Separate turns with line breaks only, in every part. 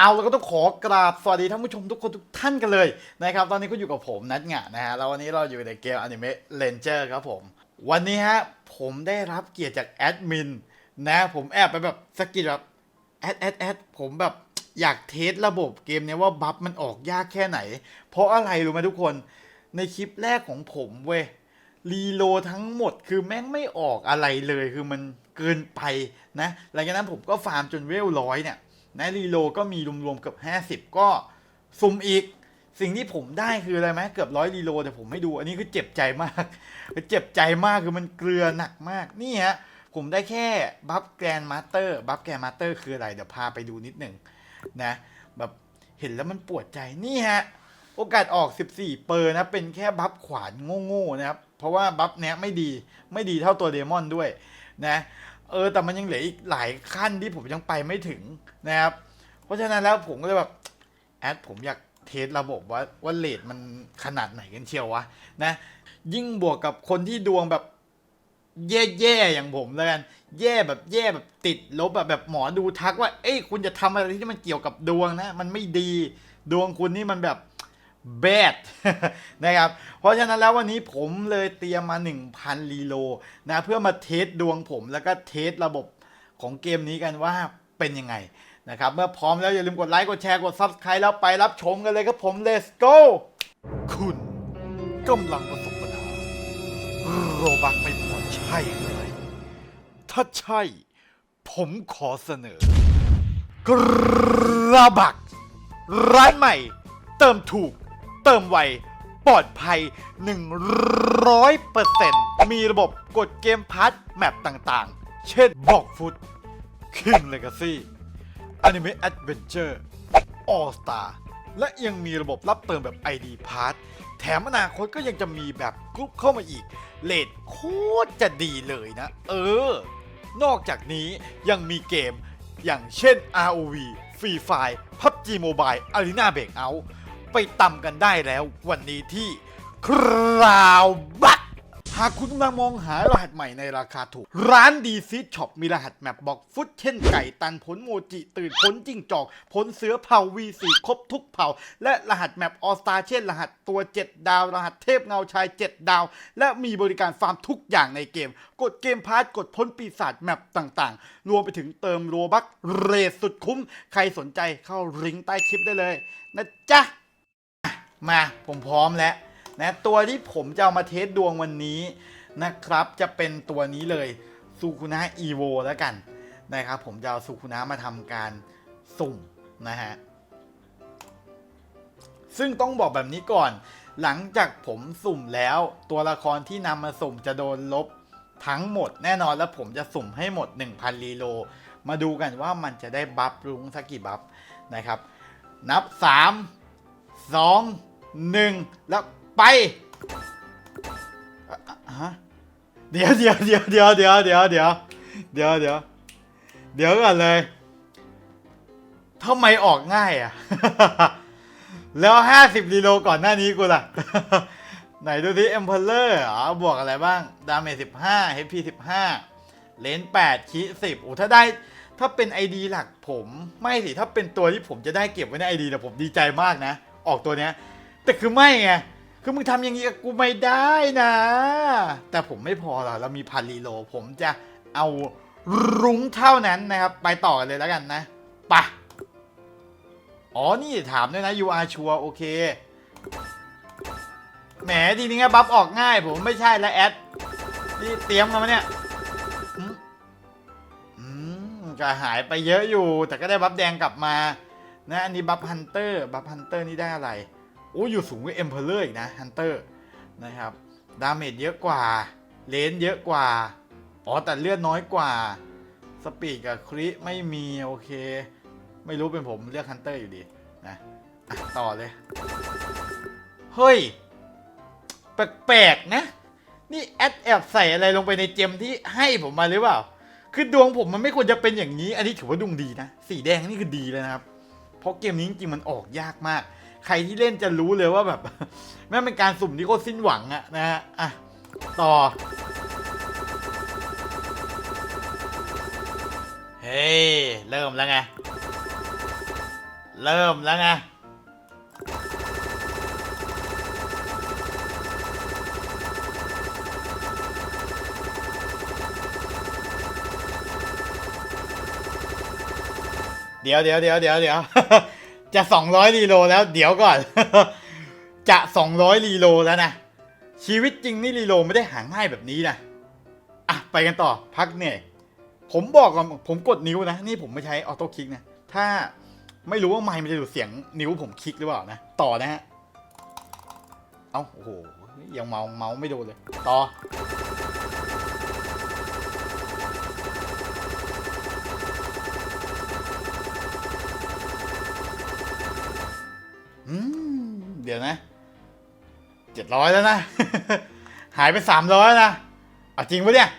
เอาแล้วก็ต้องขอกราบสวัสดีท่านผู้ชมทุกคนทุกท่านกันเลยนะครับ ตอนนี้ก็อยู่กับผมนัทหงะนะฮะแล้ววันนี้เราอยู่ในเกมอนิเมะเลนเจอร์ครับผม วันนี้ฮะผมได้รับเกียรติจากแอดมินนะผมแอบไปแบบสกิดแบบแอดแอดแอดผมแบบอยากเทสระบบเกมเนี้ยว่าบัฟมันออกยากแค่ไหน เพราะอะไรรู้ไหมทุกคนในคลิปแรกของผมเว้ยรีโลทั้งหมดคือแม่งไม่ออกอะไรเลยคือมันเกินไปนะหลังจากนั้นผมก็ฟาร์มจนเวลร้อยเนี่ย นรีโลก็มีรวมๆเกือบ50 ก็สุ่มอีก สิ่งที่ผมได้คืออะไรไหมเกือบร้อยรีโลแต่ผมไม่ดู อันนี้คือเจ็บใจมากคือเจ็บใจมากคือมันเกลือหนักมากนี่ฮะผมได้แค่บัฟแกรนมาสเตอร์บัฟแกรนมาสเตอร์คืออะไร เดี๋ยวพาไปดูนิดหนึ่งนะแบบเห็นแล้วมันปวดใจนี่ฮะโอกาสออก 14 เปอร์นะ เป็นแค่บัฟขวานโง่ๆนะครับ เพราะว่าบัฟเนี้ยไม่ดี ไม่ดีเท่าตัวเดมอนด้วยนะ เออแต่มันยังเหลืออีกหลายขั้นที่ผมยังไปไม่ถึงนะครับ เพราะฉะนั้นแล้วผมก็เลยแบบแอดผมอยากเทสระบบว่าว่าเลทมันขนาดไหนกันเชียววะนะยิ่งบวกกับคนที่ดวงแบบแย่ๆอย่างผมแล้วกันแย่แบบแย่แบบติดลบแบบแบบหมอดูทักว่า เอ้ยคุณจะทำอะไรที่มันเกี่ยวกับดวงนะ มันไม่ดีดวงคุณนี่มันแบบ แบดนะครับ เพราะฉะนั้นแล้ววันนี้ผมเลยเตรียมมา 1,000 รีโลนะเพื่อมาเทสดวงผมแล้วก็เทสระบบของเกมนี้กันว่าเป็นยังไงนะครับเมื่อพร้อมแล้วอย่าลืมกดไลค์ กดแชร์ กด Subscribe แล้วไปรับชมกันเลยครับผม let's go คุณกำลังประสบปัญหาโรบักไม่พอใช่เลยถ้าใช่ ผมขอเสนอกระบักร้านใหม่ เติมถูก เติมไวปลอดภัย 100%มีระบบกดเกมพาร์ทแมปต่างๆ เช่นบอกฟุต King Legacy Anime Adventure All Star และยังมีระบบรับเติมแบบ ID Pass แถมอนาคตก็ยังจะมีแบบกรุ๊ปเข้ามาอีก เลทโคตรจะดีเลยนะ เออ นอกจากนี้ยังมีเกมอย่างเช่น ROV Free Fire PUBG Mobile Arena Breakout ไปตำกันได้แล้ว วันนี้ที่คราวบักหากคุณกำลังมองหารหัสใหม่ในราคาถูก ร้านดีซีช็อปมีรหัสแมปบอกฟุตเช่นไก่ตันผลโมจิ ตื่นผลจิ้งจอก ผลเสือเผา V4 ครบทุกเผ่า และรหัสแมปออสตาเช่น รหัสตัว 7 ดาว รหัสเทพเงาชาย 7 ดาว และมีบริการฟาร์มทุกอย่างในเกม กดเกมพาร์ทกดพ้นปีศาจแมปต่างๆ รวมไปถึงเติมโรบักเรทสุดคุ้ม ใครสนใจเข้าลิงก์ใต้คลิปได้เลย นะจ๊ะ มาผมพร้อมแล้วนะตัวที่ผมจะเอามาเทสดวงวันนี้นะครับ จะเป็นตัวนี้เลยซูคุนะอีโวแล้วกันนะครับผมจะเอาซูคุนะมาทำการสุ่มนะฮะซึ่งต้องบอกแบบนี้ก่อน หลังจากผมสุ่มแล้ว ตัวละครที่นำมาสุ่มจะโดนลบทั้งหมดแน่นอนแล้วผมจะสุ่มให้หมด 1,000รีโลมาดูกันว่ามันจะได้บัฟรุ้งสักกี่บัฟนะครับ นับ3สอง หนึ่งแล้วไปฮะเดี๋ยวเดี๋ยวเดี๋ยวเดี๋ยวเดี๋ยวเดี๋ยวเดี๋ยวเดี๋ยวเดี๋ยวเดี๋ยวก่อนเลยทำไมออกง่ายอะ แล้วห้าสิบรีโลก่อนหน้านี้กูล่ะ ไหนดูที่เอ็มเพลเลอร์อ๋อบวกอะไรบ้าง ดาเมจสิบห้าเฮพีสิบห้าเลนแปดคีสิบโอ้ถ้าได้ถ้าเป็น ID หลักผม ไม่สิ ถ้าเป็นตัวที่ผมจะได้เก็บไว้ใน ID แต่ผมดีใจมากนะ ออกตัวเนี้ย แต่คือไม่ไง คือมึงทำอย่างนี้กับกูไม่ได้นะ แต่ผมไม่พอหรอกเรามีพันรีโล ผมจะเอารุ้งเท่านั้นนะครับ ไปต่อกันเลยแล้วกันนะปะอ๋อ นี่ถามด้วยนะ you are sure โอเค แหมทีนี้บัฟออกง่าย ผมไม่ใช่แล้วแอด นี่เตรียมกันมาเนี่ยอืมก็หายไปเยอะอยู่ แต่ก็ได้บัฟแดงกลับมา นะ อันนี้บัฟฮันเตอร์ บัฟฮันเตอร์นี่ได้อะไร โอ้อยู่สูงกว่าเอ็มเพลเลอร์อีกนะฮันเตอร์นะครับดาเมจเยอะกว่าเลนเยอะกว่า อ๋อแต่เลือดน้อยกว่า สปีดกับคริไม่มีโอเค ไม่รู้เป็นผมเลือกฮันเตอร์อยู่ดีนะะต่อเลย เฮ้ย แปลกๆนะ นี่แอดแอบใส่อะไรลงไปในเจมที่ให้ผมมาหรือเปล่า คือดวงผมมันไม่ควรจะเป็นอย่างนี้ อันนี้ถือว่าดวงดีนะ สีแดงนี่คือดีเลยนะครับ เพราะเกมนี้จริงๆมันออกยากมาก ใครที่เล่นจะรู้เลยว่าแบบแม่เป็นการสุ่มที่โคตรสิ้นหวังอะนะฮะอะต่อ เฮ้ยเริ่มแล้วไง เริ่มแล้วไงเดี๋ยวเดี๋ยวเดี๋ยวเดี๋ยวเดี๋ยว จะสองร้อยรีโลแล้วเดี๋ยวก่อน จะสองร้อยรีโลแล้วนะ ชีวิตจริงนี่รีโลไม่ได้หาง่ายแบบนี้นะ อะ ไปกันต่อพักเนื่ย ผมบอกก่อนผมกดนิ้วนะ นี่ผมไม่ใช้ออโต้คลิกนะ ถ้าไม่รู้ว่าไมค์มันจะดูดเสียงนิ้วผมคลิกหรือเปล่านะ ต่อนะฮะ เอ้าโอ้โห ยังเมาเมาไม่โดนเลย ต่อ ดี๋ยวนะเจ็ดร้อยแล้วนะ หายไปสามร้อยนะเอาจริงปะเนี่ย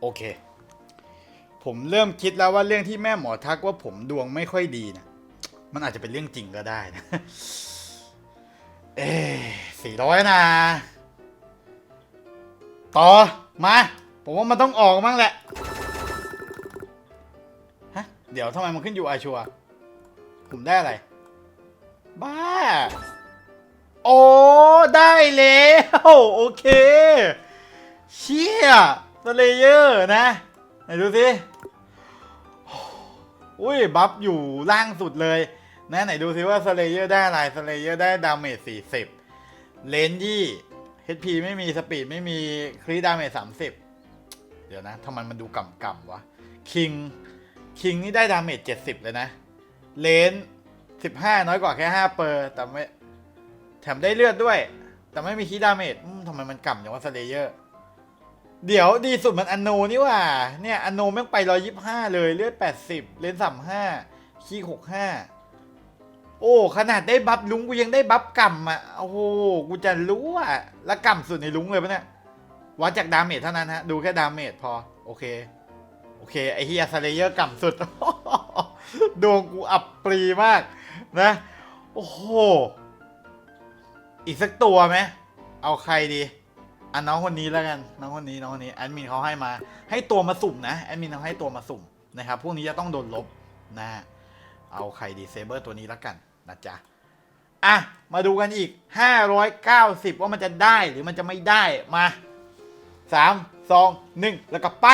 โอเค ผมเริ่มคิดแล้วว่าเรื่องที่แม่หมอทักว่าผมดวงไม่ค่อยดีนะมันอาจจะเป็นเรื่องจริงก็ได้นะ เอ๊สี่ร้อยนะ ต่อ มา ผมว่ามันต้องออกมั้งแหละ ฮะ เดี๋ยวทำไมมันขึ้นอยู่อาชัวผมได้อะไร บ้า โอ้ ได้แล้ว โอเค เชี่ยสเลเยอร์นะไหนดูสิอุ้ย บัฟอยู่ล่างสุดเลย นะ ไหนดูสิว่าสเลเยอร์ได้อะไรสเลเยอร์ได้ดาเมจ40 เลนยี่ HP ไม่มีสปีดไม่มีครีดาเมจ30เดี๋ยวนะทำไมมันดูกำกำวะคิงคิงนี่ได้ดาเมจ70เลยนะ เลน15น้อยกว่าแค่5เปอร์แต่ไม่แถมได้เลือดด้วย แต่ไม่มีคีดาเมจทำไมมันกำอย่างว่าสเลเยอร์เดี๋ยวดีสุดมันอนโนนี่ว่า เนี่ยอนโนแม่งไป125เลยเลือด80เลน35คี65 โอ้ ขนาดได้บัฟลุงกูยังได้บัฟกำอะ โอ้โห กูจะรู้อะ แล้วกำสุดในลุงเลยปะเนี่ยวัดจากดาเมจเท่านั้นฮะ ดูแค่ดาเมจพอ โอเค โอเค ไอเฮียสเลเยอร์กำสุด ดวงกูอับปรีมาก นะ โอ้โห อีกสักตัวไหม เอาใครดีอะน้องคนนี้แล้วกัน น้องคนนี้ น้องคนนี้แอดมินเขาให้มา ให้ตัวมาสุ่มนะ แอดมินเขาให้ตัวมาสุ่มนะครับ พวกนี้จะต้องโดนลบนะฮะเอาใครดีเซเบอร์ตัวนี้แล้วกัน นะจ๊ะอะมาดูกันอีก 590 ว่ามันจะได้หรือมันจะไม่ได้มา 3 2 1 แล้วก็ไป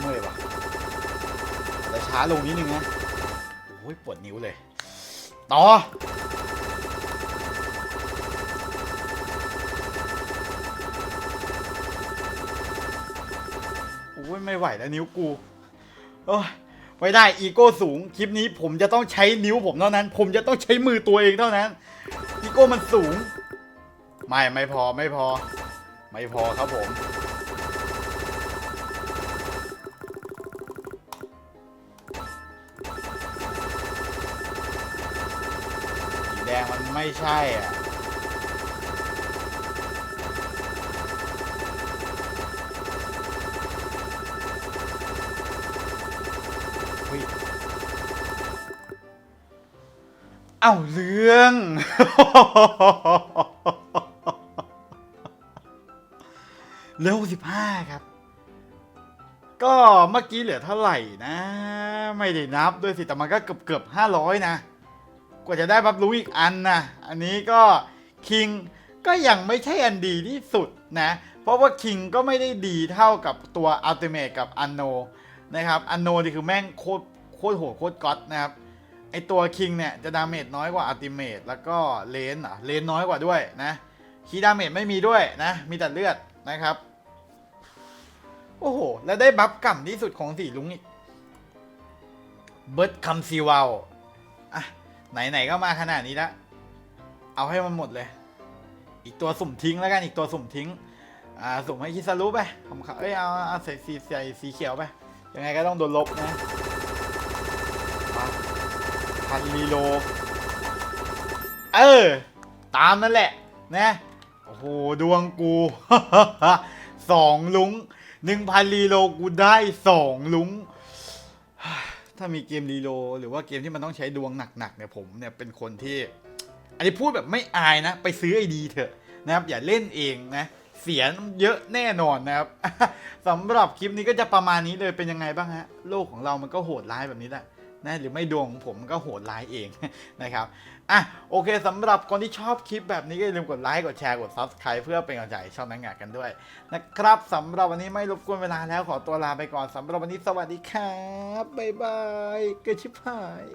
เมื่อยว่ะแต่ช้า ลงนิดนึงนะโอ้ยปวดนิ้วเลย ต่อ โอ้ยไม่ไหวแล้วนิ้วกูโอ้ยไม่ได้อีโก้สูง คลิปนี้ผมจะต้องใช้นิ้วผมเท่านั้น ผมจะต้องใช้มือตัวเองเท่านั้น อีโก้มันสูง ไม่ไม่พอไม่พอ ไม่พอครับผม งมันไม่ใช่อะเฮ้ยเอ้าเรื่อง เร็วสิบห้าครับ ก็เมื่อกี้เหลือเท่าไหร่นะ ไม่ได้นับด้วยสิ แต่มันก็เกือบเกือบห้าร้อยนะ กว่าจะได้บัฟรู้อีกอันนะอันนี้ก็คิงก็ยังไม่ใช่อันดีที่สุดนะ เพราะว่าคิงก็ไม่ได้ดีเท่ากับตัวอัลติเม e กับอันโนนะครับอันโนนี่คือแม่งโคตรโคตรโหดโคตรก๊อตนะครับไอตัวคิงเนี่ยจะดาเมจน้อยกว่าอัลติเม e แล้วก็เลนอะเลนน้อยกว่าด้วยนะคีย์ดาเมจไม่มีด้วยนะ มีแต่เลือดนะครับ โอ้โห แล้วได้บัฟก่ำที่สุดของสีลุงอีกเบิร์ดคัมซีวาลอะ ไหนๆก็มาขนาดนี้ล้วเอาให้มันหมดเลย อีกตัวสุ่มทิ้งแล้วกันอีกตัวสุ่มทิ้ง อ่าสุ่มให้คิซารุไปผมขอเอ้ยเอาเอาใส่สีใส่สีเขียวไป ยังไงก็ต้องโดนลบนะพันรีโล เออ ตามนั่นแหละ นะ โอ้โห ดวงกูสองลุงหนึ่งพันรีโลกูได้สองลุง ถ้ามีเกมรีโลหรือว่าเกมที่มันต้องใช้ดวงหนักๆเนี่ยผมเนี่ยเป็นคนที่ อันนี้พูดแบบไม่อายนะ ไปซื้อไอดีเถอะนะครับ อย่าเล่นเองนะ เสียเยอะแน่นอนนะครับสำหรับคลิปนี้ก็จะประมาณนี้เลยเป็นยังไงบ้างฮะโลกของเรามันก็โหดร้ายแบบนี้แหละ นะหรือไม่ดวงผมก็โหดร้ายเองนะครับอะโอเคสำหรับคนที่ชอบคลิปแบบนี้ก็อย่าลืมกดไลค์กดแชร์กด Subscribe เพื่อเป็นกำลังใจช่องนังงากันด้วยนะครับสำหรับวันนี้ไม่รบกวนเวลาแล้วขอตัวลาไปก่อนสำหรับวันนี้สวัสดีครับบ๊ายบายเกิดชิบหาย